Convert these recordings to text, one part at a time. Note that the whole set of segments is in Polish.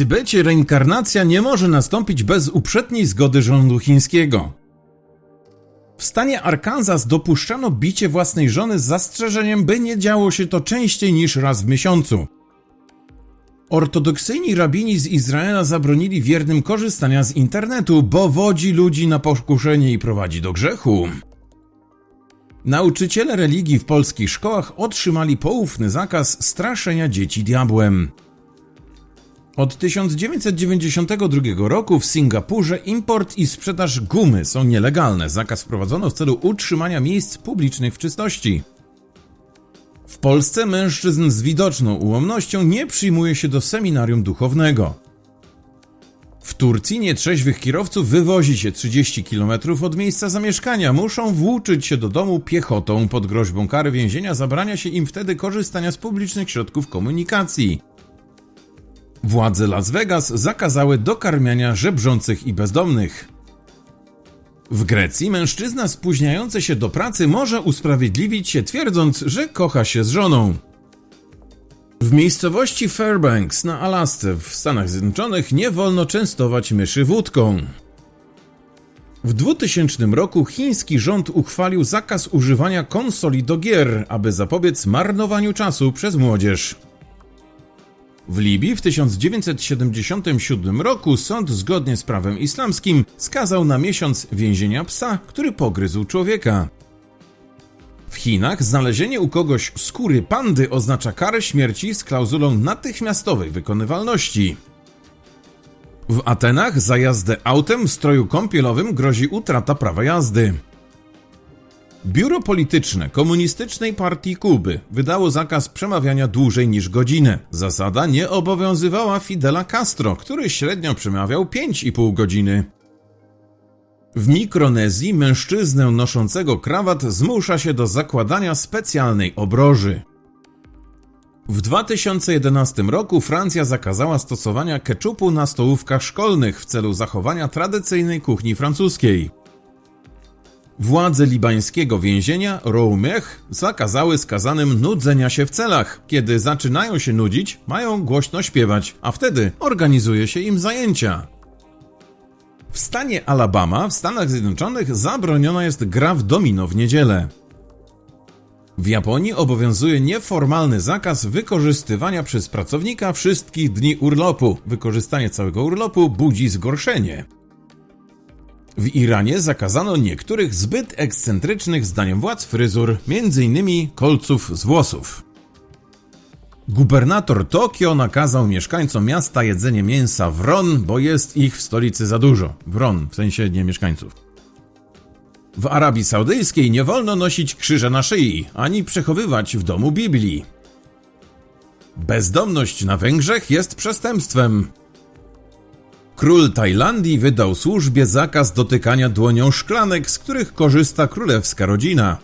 Tybecie reinkarnacja nie może nastąpić bez uprzedniej zgody rządu chińskiego. W stanie Arkansas dopuszczano bicie własnej żony z zastrzeżeniem, by nie działo się to częściej niż raz w miesiącu. Ortodoksyjni rabini z Izraela zabronili wiernym korzystania z internetu, bo wodzi ludzi na pokuszenie i prowadzi do grzechu. Nauczyciele religii w polskich szkołach otrzymali poufny zakaz straszenia dzieci diabłem. Od 1992 roku w Singapurze import i sprzedaż gumy są nielegalne. Zakaz wprowadzono w celu utrzymania miejsc publicznych w czystości. W Polsce mężczyzn z widoczną ułomnością nie przyjmuje się do seminarium duchownego. W Turcji nietrzeźwych kierowców wywozi się 30 km od miejsca zamieszkania. Muszą włóczyć się do domu piechotą. Pod groźbą kary więzienia zabrania się im wtedy korzystania z publicznych środków komunikacji. Władze Las Vegas zakazały dokarmiania żebrzących i bezdomnych. W Grecji mężczyzna spóźniający się do pracy może usprawiedliwić się twierdząc, że kocha się z żoną. W miejscowości Fairbanks na Alasce w Stanach Zjednoczonych nie wolno częstować myszy wódką. W 2000 roku chiński rząd uchwalił zakaz używania konsoli do gier, aby zapobiec marnowaniu czasu przez młodzież. W Libii w 1977 roku sąd zgodnie z prawem islamskim skazał na miesiąc więzienia psa, który pogryzł człowieka. W Chinach znalezienie u kogoś skóry pandy oznacza karę śmierci z klauzulą natychmiastowej wykonywalności. W Atenach za jazdę autem w stroju kąpielowym grozi utrata prawa jazdy. Biuro Polityczne Komunistycznej Partii Kuby wydało zakaz przemawiania dłużej niż godzinę. Zasada nie obowiązywała Fidela Castro, który średnio przemawiał 5,5 godziny. W Mikronezji mężczyznę noszącego krawat zmusza się do zakładania specjalnej obroży. W 2011 roku Francja zakazała stosowania keczupu na stołówkach szkolnych w celu zachowania tradycyjnej kuchni francuskiej. Władze libańskiego więzienia Roumech zakazały skazanym nudzenia się w celach. Kiedy zaczynają się nudzić, mają głośno śpiewać, a wtedy organizuje się im zajęcia. W stanie Alabama w Stanach Zjednoczonych zabroniona jest gra w domino w niedzielę. W Japonii obowiązuje nieformalny zakaz wykorzystywania przez pracownika wszystkich dni urlopu. Wykorzystanie całego urlopu budzi zgorszenie. W Iranie zakazano niektórych zbyt ekscentrycznych zdaniem władz fryzur, m.in. kolców z włosów. Gubernator Tokio nakazał mieszkańcom miasta jedzenie mięsa wron, bo jest ich w stolicy za dużo. Wron, w sensie nie mieszkańców. W Arabii Saudyjskiej nie wolno nosić krzyża na szyi, ani przechowywać w domu Biblii. Bezdomność na Węgrzech jest przestępstwem. Król Tajlandii wydał służbie zakaz dotykania dłonią szklanek, z których korzysta królewska rodzina.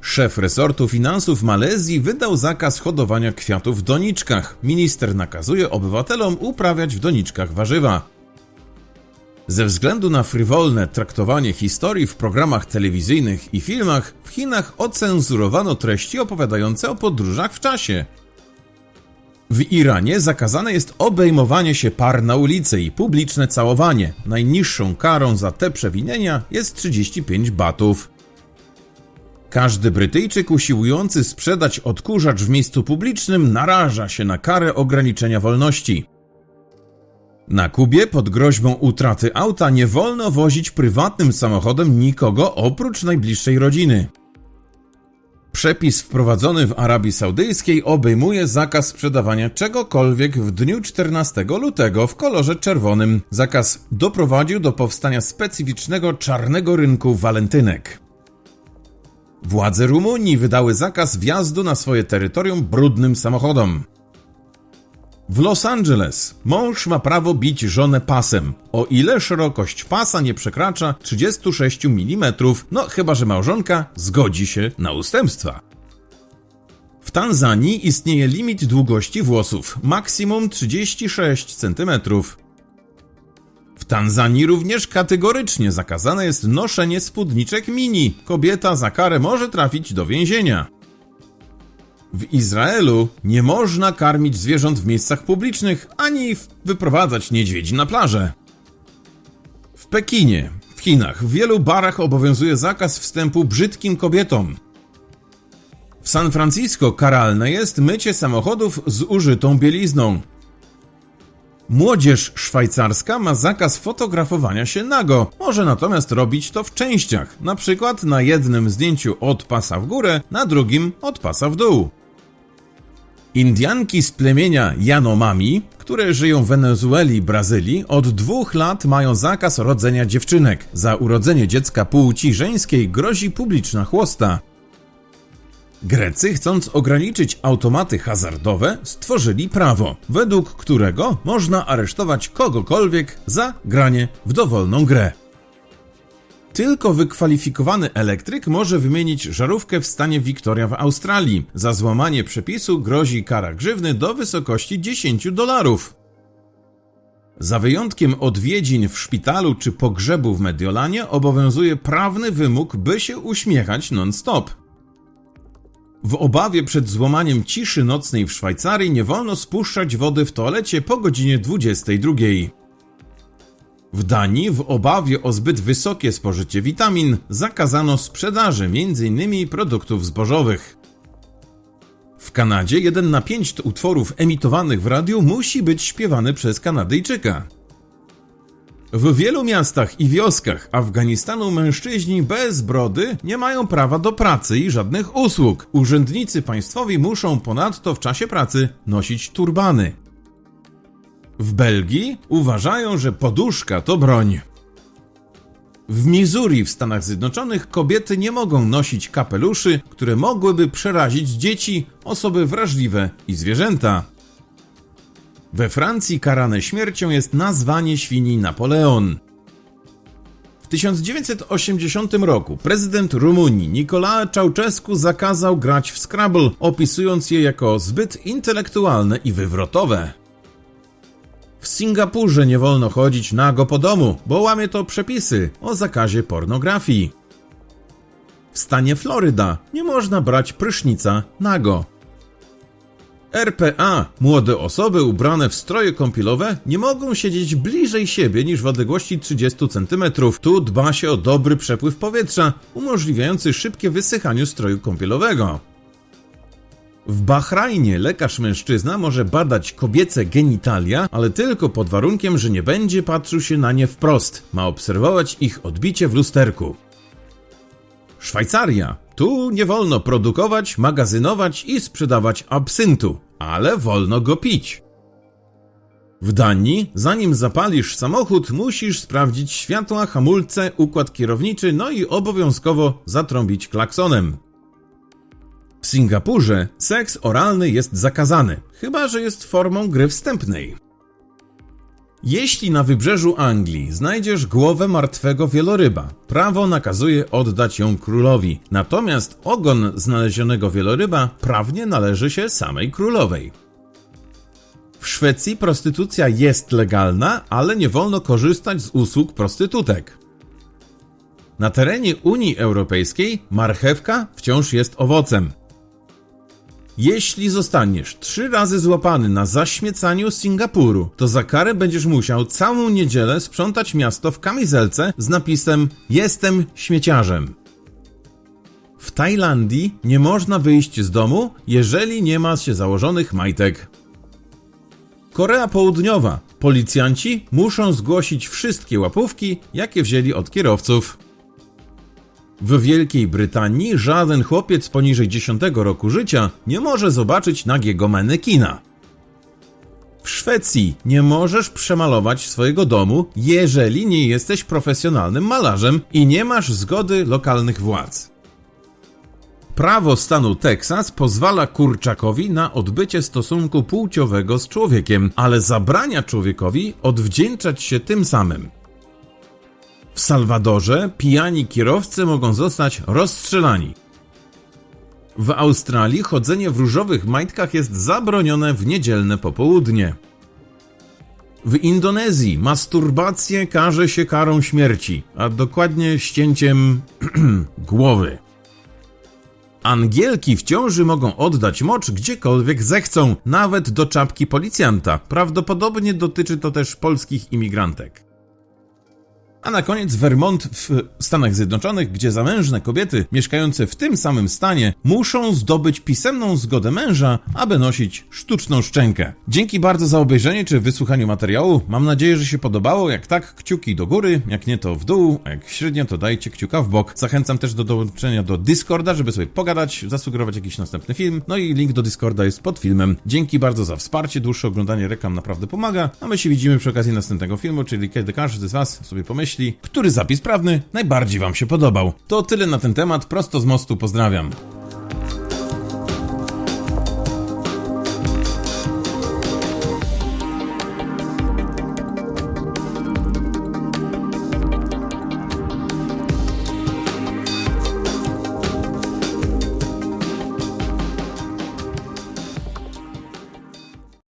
Szef resortu finansów Malezji wydał zakaz hodowania kwiatów w doniczkach. Minister nakazuje obywatelom uprawiać w doniczkach warzywa. Ze względu na frywolne traktowanie historii w programach telewizyjnych i filmach, w Chinach ocenzurowano treści opowiadające o podróżach w czasie. W Iranie zakazane jest obejmowanie się par na ulicy i publiczne całowanie. Najniższą karą za te przewinienia jest 35 batów. Każdy Brytyjczyk usiłujący sprzedać odkurzacz w miejscu publicznym naraża się na karę ograniczenia wolności. Na Kubie pod groźbą utraty auta nie wolno wozić prywatnym samochodem nikogo oprócz najbliższej rodziny. Przepis wprowadzony w Arabii Saudyjskiej obejmuje zakaz sprzedawania czegokolwiek w dniu 14 lutego w kolorze czerwonym. Zakaz doprowadził do powstania specyficznego czarnego rynku walentynek. Władze Rumunii wydały zakaz wjazdu na swoje terytorium brudnym samochodom. W Los Angeles mąż ma prawo bić żonę pasem, o ile szerokość pasa nie przekracza 36 mm, no chyba że małżonka zgodzi się na ustępstwa. W Tanzanii istnieje limit długości włosów, maksimum 36 cm. W Tanzanii również kategorycznie zakazane jest noszenie spódniczek mini. Kobieta za karę może trafić do więzienia. W Izraelu nie można karmić zwierząt w miejscach publicznych ani wyprowadzać niedźwiedzi na plażę. W Pekinie, w Chinach, w wielu barach obowiązuje zakaz wstępu brzydkim kobietom. W San Francisco karalne jest mycie samochodów z użytą bielizną. Młodzież szwajcarska ma zakaz fotografowania się nago. Może natomiast robić to w częściach, na przykład na jednym zdjęciu od pasa w górę, na drugim od pasa w dół. Indianki z plemienia Yanomami, które żyją w Wenezueli i Brazylii, od dwóch lat mają zakaz rodzenia dziewczynek. Za urodzenie dziecka płci żeńskiej grozi publiczna chłosta. Grecy, chcąc ograniczyć automaty hazardowe, stworzyli prawo, według którego można aresztować kogokolwiek za granie w dowolną grę. Tylko wykwalifikowany elektryk może wymienić żarówkę w stanie Victoria w Australii. Za złamanie przepisu grozi kara grzywny do wysokości 10 dolarów. Za wyjątkiem odwiedzin w szpitalu czy pogrzebu w Mediolanie obowiązuje prawny wymóg, by się uśmiechać non-stop. W obawie przed złamaniem ciszy nocnej w Szwajcarii nie wolno spuszczać wody w toalecie po godzinie 22. W Danii, w obawie o zbyt wysokie spożycie witamin, zakazano sprzedaży m.in. produktów zbożowych. W Kanadzie jeden na pięć utworów emitowanych w radiu musi być śpiewany przez Kanadyjczyka. W wielu miastach i wioskach Afganistanu mężczyźni bez brody nie mają prawa do pracy i żadnych usług. Urzędnicy państwowi muszą ponadto w czasie pracy nosić turbany. W Belgii uważają, że poduszka to broń. W Missouri w Stanach Zjednoczonych kobiety nie mogą nosić kapeluszy, które mogłyby przerazić dzieci, osoby wrażliwe i zwierzęta. We Francji karane śmiercią jest nazwanie świni Napoleon. W 1980 roku prezydent Rumunii Nicolae Ceausescu zakazał grać w Scrabble, opisując je jako zbyt intelektualne i wywrotowe. W Singapurze nie wolno chodzić nago po domu, bo łamie to przepisy o zakazie pornografii. W stanie Floryda nie można brać prysznica nago. RPA. Młode osoby ubrane w stroje kąpielowe nie mogą siedzieć bliżej siebie niż w odległości 30 cm. Tu dba się o dobry przepływ powietrza, umożliwiający szybkie wysychanie stroju kąpielowego. W Bahrajnie lekarz mężczyzna może badać kobiece genitalia, ale tylko pod warunkiem, że nie będzie patrzył się na nie wprost. Ma obserwować ich odbicie w lusterku. Szwajcaria. Tu nie wolno produkować, magazynować i sprzedawać absyntu, ale wolno go pić. W Danii, zanim zapalisz samochód, musisz sprawdzić światła, hamulce, układ kierowniczy, no i obowiązkowo zatrąbić klaksonem. W Singapurze seks oralny jest zakazany, chyba że jest formą gry wstępnej. Jeśli na wybrzeżu Anglii znajdziesz głowę martwego wieloryba, prawo nakazuje oddać ją królowi, natomiast ogon znalezionego wieloryba prawnie należy się samej królowej. W Szwecji prostytucja jest legalna, ale nie wolno korzystać z usług prostytutek. Na terenie Unii Europejskiej marchewka wciąż jest owocem. Jeśli zostaniesz trzy razy złapany na zaśmiecaniu Singapuru, to za karę będziesz musiał całą niedzielę sprzątać miasto w kamizelce z napisem Jestem śmieciarzem. W Tajlandii nie można wyjść z domu, jeżeli nie ma się założonych majtek. Korea Południowa. Policjanci muszą zgłosić wszystkie łapówki, jakie wzięli od kierowców. W Wielkiej Brytanii żaden chłopiec poniżej 10 roku życia nie może zobaczyć nagiego manekina. W Szwecji nie możesz przemalować swojego domu, jeżeli nie jesteś profesjonalnym malarzem i nie masz zgody lokalnych władz. Prawo stanu Teksas pozwala kurczakowi na odbycie stosunku płciowego z człowiekiem, ale zabrania człowiekowi odwdzięczać się tym samym. W Salwadorze pijani kierowcy mogą zostać rozstrzelani. W Australii chodzenie w różowych majtkach jest zabronione w niedzielne popołudnie. W Indonezji masturbację karze się karą śmierci, a dokładnie ścięciem głowy. Angielki w ciąży mogą oddać mocz gdziekolwiek zechcą, nawet do czapki policjanta. Prawdopodobnie dotyczy to też polskich imigrantek. A na koniec Vermont w Stanach Zjednoczonych, gdzie zamężne kobiety mieszkające w tym samym stanie muszą zdobyć pisemną zgodę męża, aby nosić sztuczną szczękę. Dzięki bardzo za obejrzenie czy wysłuchaniu materiału. Mam nadzieję, że się podobało. Jak tak, kciuki do góry, jak nie to w dół, a jak średnio to dajcie kciuka w bok. Zachęcam też do dołączenia do Discorda, żeby sobie pogadać, zasugerować jakiś następny film. No i link do Discorda jest pod filmem. Dzięki bardzo za wsparcie. Dłuższe oglądanie reklam naprawdę pomaga. A my się widzimy przy okazji następnego filmu, czyli kiedy każdy z Was sobie pomyśli, który zapis prawny najbardziej Wam się podobał. To tyle na ten temat, prosto z mostu pozdrawiam.